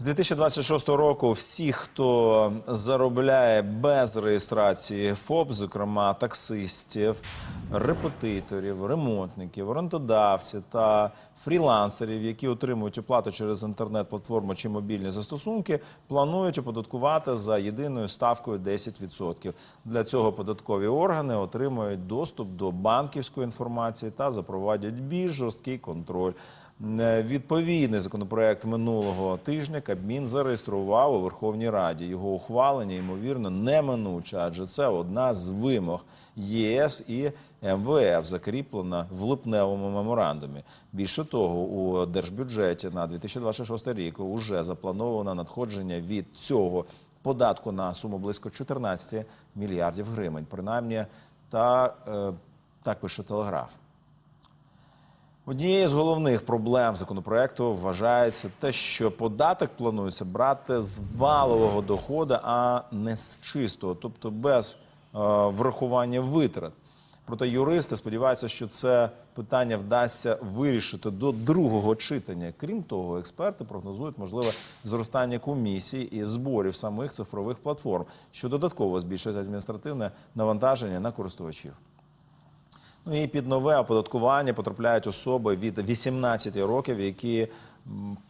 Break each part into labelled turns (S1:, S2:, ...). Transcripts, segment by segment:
S1: З 2026 року всі, хто заробляє без реєстрації ФОП, зокрема таксистів, репетиторів, ремонтників, орендодавців та фрілансерів, які отримують оплату через інтернет-платформу чи мобільні застосунки, планують оподаткувати за єдиною ставкою 10%. Для цього податкові органи отримують доступ до банківської інформації та запровадять більш жорсткий контроль. Е, Відповідний законопроект минулого тижня Кабмін зареєстрував у Верховній Раді. Його ухвалення ймовірно неминуче, адже це одна з вимог ЄС і МВФ, закріплена в липневому меморандумі. Більше того, у держбюджеті на 2026 рік уже заплановано надходження від цього податку на суму близько 14 мільярдів гривень. Принаймні, та е, так пише телеграф. Однією з головних проблем законопроекту вважається те, що податок планується брати з валового доходу, а не з чистого, тобто без е, врахування витрат. Проте юристи сподіваються, що це питання вдасться вирішити до другого читання. Крім того, експерти прогнозують можливе зростання комісій і зборів самих цифрових платформ, що додатково збільшить адміністративне навантаження на користувачів. Ну і під нове оподаткування потрапляють особи від 18 років, які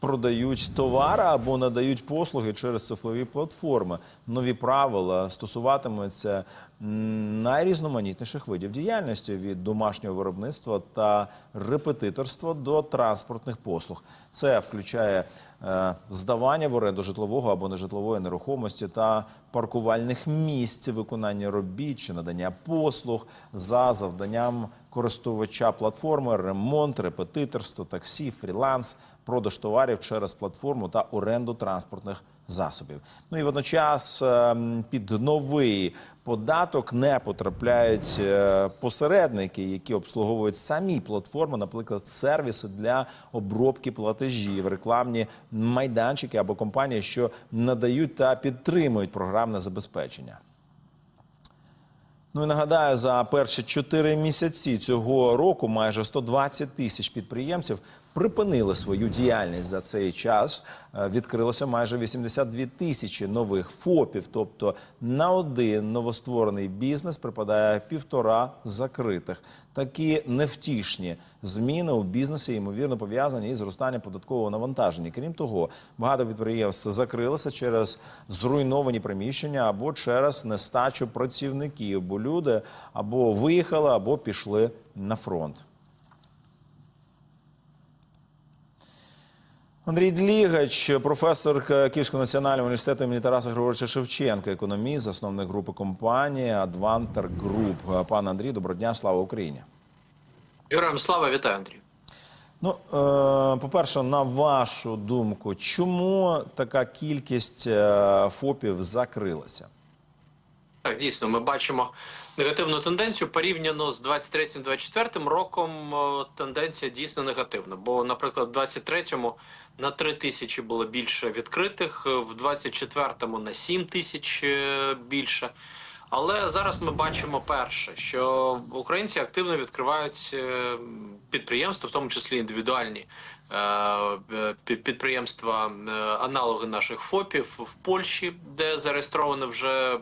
S1: продають товари або надають послуги через цифрові платформи. Нові правила стосуватимуться найрізноманітніших видів діяльності від домашнього виробництва та репетиторства до транспортних послуг. Це включає е, здавання в оренду житлового або нежитлової нерухомості та паркувальних місць, виконання робіт чи надання послуг за завданням користувача платформи, ремонт, репетиторство, таксі, фріланс, продаж товарів через платформу та оренду транспортних засобів. Ну і водночас ем, під новий податок не потрапляють е, посередники, які обслуговують самі платформи, наприклад, сервіси для обробки платежів, рекламні майданчики або компанії, що надають та підтримують програмне забезпечення. Ну і нагадаю, за перші чотири місяці цього року майже 120 тисяч підприємців припинили свою діяльність за цей час. Е, Відкрилося майже 82 тисячі нових ФОПів. Тобто на один новостворений бізнес припадає півтора закритих. Такі невтішні зміни у бізнесі ймовірно пов'язані із зростанням податкового навантаження. Крім того, багато підприємств закрилися через зруйновані приміщення або через нестачу працівників, бо люди або виїхали, або пішли на фронт. Андрій Длігач, професор Київського національного університету імені Тараса Григоровича Шевченка, економіст, засновник групи компанії Адвантер Груп. Пане Андрій, доброго дня, слава Україні.
S2: Героям слава, вітаю, Андрій.
S1: Ну, е, по-перше, на вашу думку, чому така кількість е, ФОПів закрилася?
S2: Так, дійсно, ми бачимо негативну тенденцію порівняно з 23-24 роком. е, Тенденція дійсно негативна. Бо, наприклад, в 23-му на 3 тисячі було більше відкритих, е, в 24-му на 7 тисяч е, більше. Але зараз ми бачимо перше, що українці активно відкривають підприємства, в тому числі індивідуальні підприємства, е, аналоги наших ФОПів в Польщі, де зареєстровано вже е,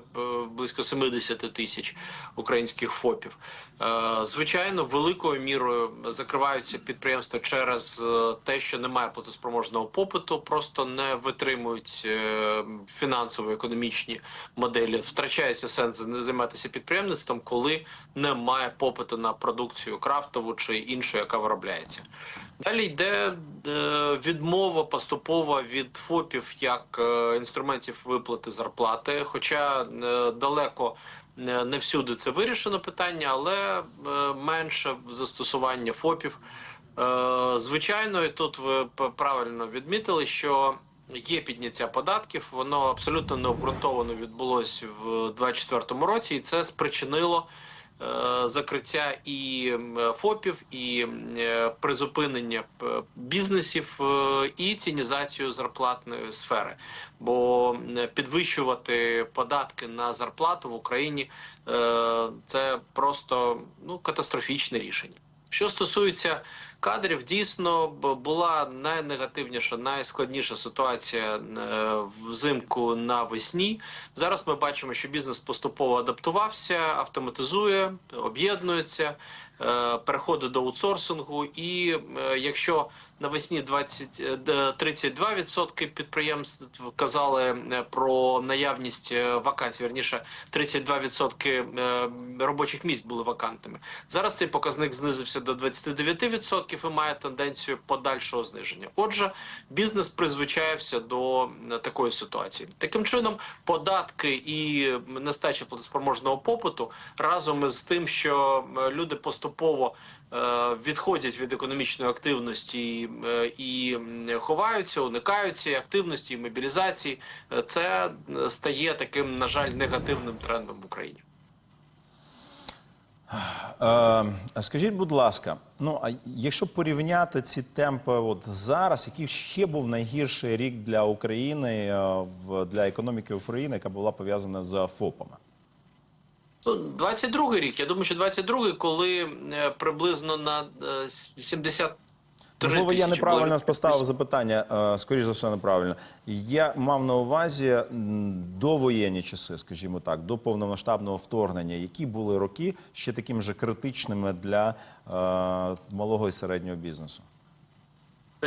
S2: близько 70 тисяч українських ФОПів. Е, Звичайно, великою мірою закриваються підприємства через е, те, що немає платоспроможного попиту, просто не витримують е, фінансово-економічні моделі. Втрачається сенс займатися підприємництвом, коли немає попиту на продукцію крафтову чи іншу, яка виробляється. Далі йде е, відмова поступова від ФОПів як е, інструментів виплати зарплати. Хоча е, далеко не всюди це вирішено питання, але менше застосування ФОПів. Звичайно, і тут ви правильно відмітили, що є підняття податків, воно абсолютно необґрунтовано відбулось в 2024 році, і це спричинило закриття і ФОПів, і е, призупинення бізнесів, е, і тінізацію зарплатної сфери. Бо підвищувати податки на зарплату в Україні е, це просто ну катастрофічне рішення. Що стосується кадрів дійсно була найнегативніша, найскладніша ситуація е, взимку навесні. Зараз ми бачимо, що бізнес поступово адаптувався, автоматизує, об'єднується, е, переходить до аутсорсингу. І е, якщо навесні 20, е, д- 32% підприємств казали про наявність вакансій, верніше 32% е, робочих місць були вакантними. Зараз цей показник знизився до 29% і має тенденцію подальшого зниження. Отже, бізнес призвичаєвся до е, такої ситуації. Таким чином, податки і нестача платоспроможного попиту разом із тим, що люди поступово е, відходять від економічної активності е, і ховаються, уникають цієї активності і мобілізації. Це стає таким, на жаль, негативним трендом в Україні.
S1: Е, скажіть, будь ласка, ну а якщо порівняти ці темпи, от зараз, який ще був найгірший рік для України е, для економіки України, яка була пов'язана з ФОПами?
S2: Ну, 22-й рік. Я думаю, що 22-й, коли е, приблизно на е, 70
S1: Можливо, я неправильно поставив запитання, е, скоріш за все, неправильно. Я мав на увазі довоєнні часи, скажімо так, до повномасштабного вторгнення. Які були роки ще такими же критичними для е, малого і середнього бізнесу?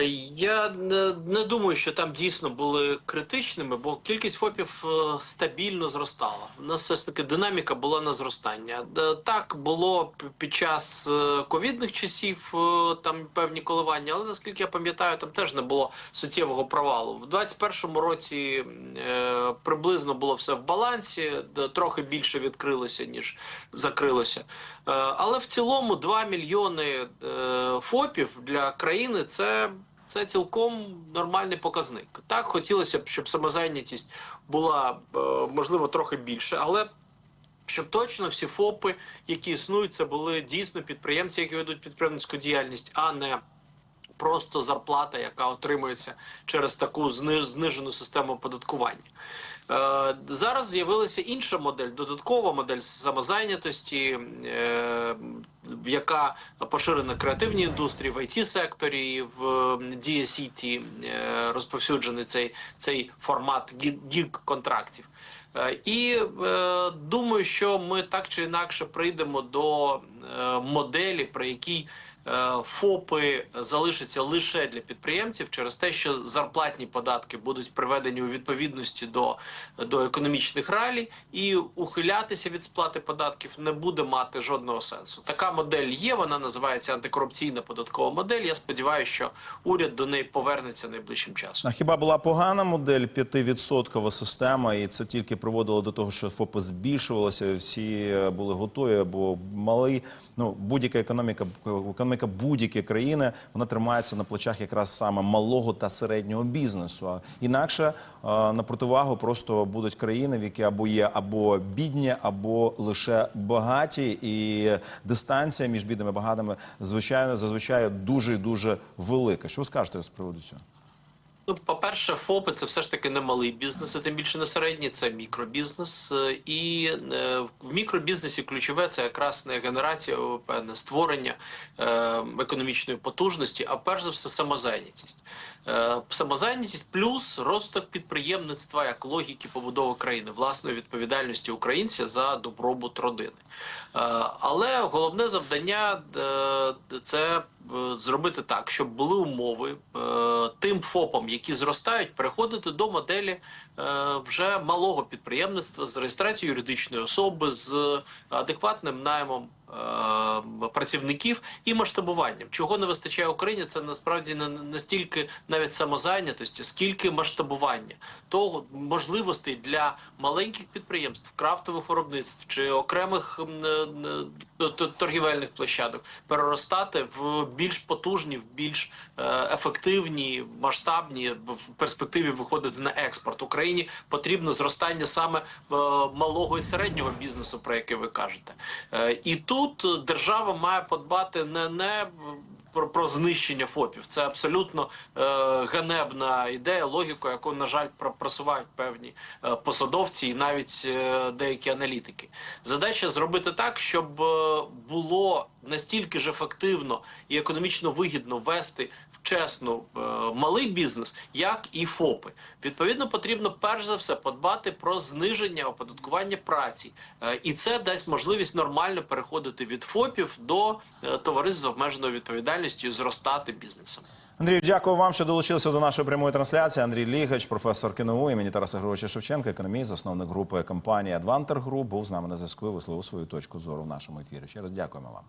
S2: Я не, думаю, що там дійсно були критичними, бо кількість ФОПів е, стабільно зростала. У нас все ж таки динаміка була на зростання. Так було під час е, ковідних часів е, там певні коливання, але наскільки я пам'ятаю, там теж не було суттєвого провалу. В 2021 році е, приблизно було все в балансі, трохи більше відкрилося ніж закрилося. Е, але в цілому 2 мільйони е, ФОПів для країни це. Це цілком нормальний показник. Так хотілося б, щоб самозайнятість була е, можливо трохи більше, але щоб точно всі ФОПи, які існують, це були дійсно підприємці, які ведуть підприємницьку діяльність, а не просто зарплата, яка отримується через таку зниж- знижену систему оподаткування. Е, зараз з'явилася інша модель, додаткова модель самозайнятості, е, яка поширена в креативній індустрії, в it секторі в Сіті е, розповсюджений цей, цей формат гіг контрактів. Е, І думаю, що ми так чи інакше прийдемо до моделі, при якій ФОПи залишаться лише для підприємців через те, що зарплатні податки будуть приведені у відповідності до, до економічних реалій, і ухилятися від сплати податків не буде мати жодного сенсу. Така модель є. Вона називається антикорупційна податкова модель. Я сподіваюся, що уряд до неї повернеться найближчим часом.
S1: А хіба була погана модель 5% система, і це тільки приводило до того, що ФОПи збільшувалися, всі е, були готові, бо малий, ну будь-яка економіка, економіка будь-якої країни, вона тримається на плечах якраз саме малого та середнього бізнесу. А інакше е, на противагу просто будуть країни, в які або є або бідні, або лише багаті, і дистанція між бідними і багатими звичайно зазвичай дуже і дуже велика. Що ви скажете з приводу цього?
S2: Ну, по-перше, ФОПи це все ж таки не малий бізнес, а тим більше не середній, це мікробізнес. І е, в мікробізнесі ключове це якраз не генерація ВВП, не створення е, економічної потужності, а перш за все самозайнятість. Е, самозайнятість плюс розвиток підприємництва як логіки побудови країни, власної відповідальності українця за добробут родини. Але головне завдання це зробити так, щоб були умови е, тим ФОПам, які зростають, переходити до моделі е, вже малого підприємництва з реєстрацією юридичної особи, з адекватним наймом. Е, Працівників і масштабуванням, чого не вистачає Україні, це насправді не не стільки навіть самозайнятості, скільки масштабування того можливостей для маленьких підприємств, крафтових виробництв чи окремих е, е, торгівельних площадок переростати в більш потужні, в більш ефективні, масштабні в перспективі виходити на експорт. Україні потрібно зростання саме малого і середнього бізнесу, про яке ви кажете. І тут держава має подбати не не про, про знищення ФОПів. Це абсолютно е, ганебна ідея, логіка, яку, на жаль, просувають певні е, посадовці і навіть е, деякі аналітики. Задача зробити так, щоб е, було настільки ж ефективно і економічно вигідно вести в чесну е, малий бізнес, як і ФОПи. Відповідно, потрібно перш за все подбати про зниження оподаткування праці, Е, і це дасть можливість нормально переходити від ФОПів до е, товариств з обмеженою відповідальністю і зростати бізнесом.
S1: Андрію, дякую вам, що долучилися до нашої прямої трансляції. Андрій Лігач, професор КНУ імені Тараса Григоровича Шевченка, економіст, засновник групи компанії Advanter Group, був з нами на зв'язку і висловив свою точку зору в нашому ефірі. Ще раз дякуємо вам.